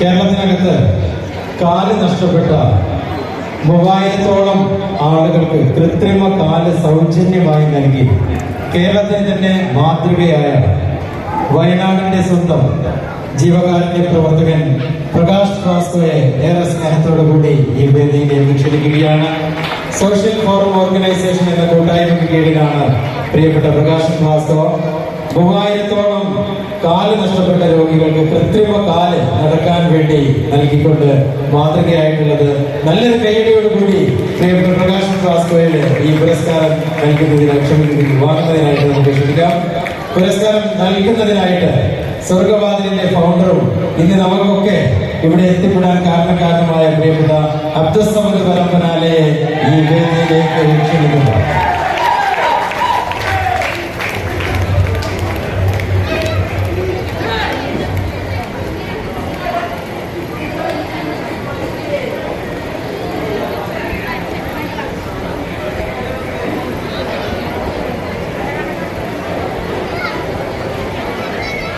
കേരളത്തിനകത്ത് കാൽ നഷ്ടപ്പെട്ട മൂവായിരത്തോളം ആളുകൾക്ക് കൃത്രിമ കാൽ സൗജന്യമായി നൽകി. കേരളത്തിന് തന്നെ മാതൃകയായ വയനാടിന്റെ സ്വന്തം ജീവകാരുണ്യ പ്രവർത്തകൻ പ്രകാശ് വാസ്തുവെ ഏറെ സ്നേഹത്തോടു കൂടി ഈ വേദിയിലേക്ക് ക്ഷണിക്കുകയാണ്. സോഷ്യൽ ഫോറം ഓർഗനൈസേഷൻ എന്ന കൂട്ടായ്മയ്ക്ക് കീഴിലാണ് പ്രിയപ്പെട്ട പ്രകാശ് വാസ്തവ. മൂവായിരത്തോളം കാൽ നഷ്ടപ്പെട്ട രോഗികൾക്ക് കൃത്രിമ കാൽ നടക്കാൻ വേണ്ടി നൽകിക്കൊണ്ട് മാതൃകയായിട്ടുള്ളത് നല്ലൊരു കൈയടിയോട് കൂടി പ്രിയപ്പെട്ട പ്രകാശ് വാസ്തവയിൽ ഈ പുരസ്കാരം നൽകുന്നതിന് ക്ഷമിക്കുന്നതിന് വാങ്ങുന്നതിനായിട്ട് നമുക്ക് ക്ഷണിക്കാം പുരസ്കാരം നൽകുന്നതിനായിട്ട് സ്വർഗവാതിലിന്റെ ഫൗണ്ടറും ഇന്ന് നമുക്കൊക്കെ ഇവിടെ എത്തിപ്പെടാൻ കാരണക്കാരനുമായ പ്രിയപ്പെട്ട അബ്ദുസമദ് പരമ്പനാലയെ ഈ വേദിയിലേക്ക് ക്ഷണിക്കുന്നു.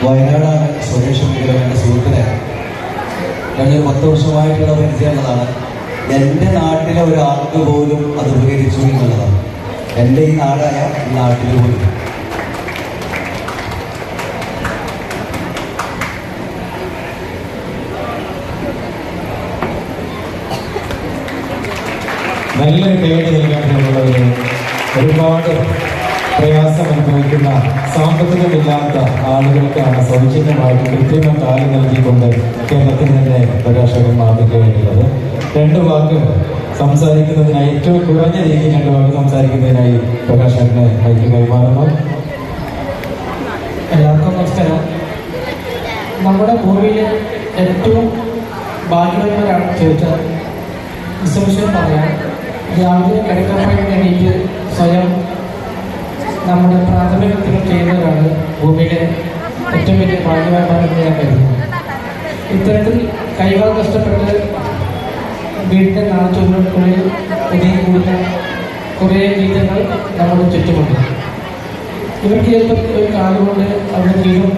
വയനാടാണ് സുരേഷ് എങ്കിലും എന്റെ സുഹൃത്തിനെ കഴിഞ്ഞ പത്ത് വർഷമായിട്ടുള്ള പരിചയമുള്ളതാണ് എന്റെ നാട്ടിലെ ഒരാൾക്ക് പോലും അത് ഉപകരിച്ചു എന്നുള്ളതാണ്. എന്റെ ഈ നാടായ ഈ നാട്ടിൽ പോലും. നല്ലൊരു കൈയടി നൽകാൻ ഒരുപാട് പ്രയാസം അനുഭവിക്കുന്ന സാമ്പത്തികമില്ലാത്ത ആളുകൾക്കാണ് സൗജന്യമായിട്ട് കൃത്രിമ കാൽ നൽകിക്കൊണ്ട് കേരളത്തിന് തന്നെ പ്രകാശകൻ മാതൃകയായിട്ടുള്ളത്. രണ്ട് വാക്ക് സംസാരിക്കുന്നതിനായി ഏറ്റവും കുറഞ്ഞ രീതിയിൽ രണ്ടു വാക്ക് സംസാരിക്കുന്നതിനായി പ്രകാശകനെ മൈക്ക് കൈമാറുന്നു. എല്ലാവർക്കും നമസ്കാരം. നമ്മുടെ ഭൂമിയിലെ ഏറ്റവും ഭാഗ്യവന്മാരാണ് ചോദിച്ചാൽ വിശേഷം പറയാം. രാവിലെ കിടക്കപ്പഴം എണീറ്റ് സ്വയം നമ്മുടെ പ്രാഥമികത്തിന് ചെയ്യുന്നതാണ് ഭൂമിയിലെ ഏറ്റവും വലിയ ഭാഗ്യവാന്മാരെന്ന് ഞാൻ കരുതുന്നു. ഇത്തരത്തിൽ കൈകൾ കഷ്ടപ്പെട്ട് വീടിന്റെ നാളെ ഒതുങ്ങി കൂടുന്ന കുറേ ഗീതങ്ങൾ നമ്മുടെ ചുറ്റുമുണ്ട്. ഇവർക്ക് ചിലപ്പോൾ ഒരു കാലുകൊണ്ട് അവരുടെ ജീവിതം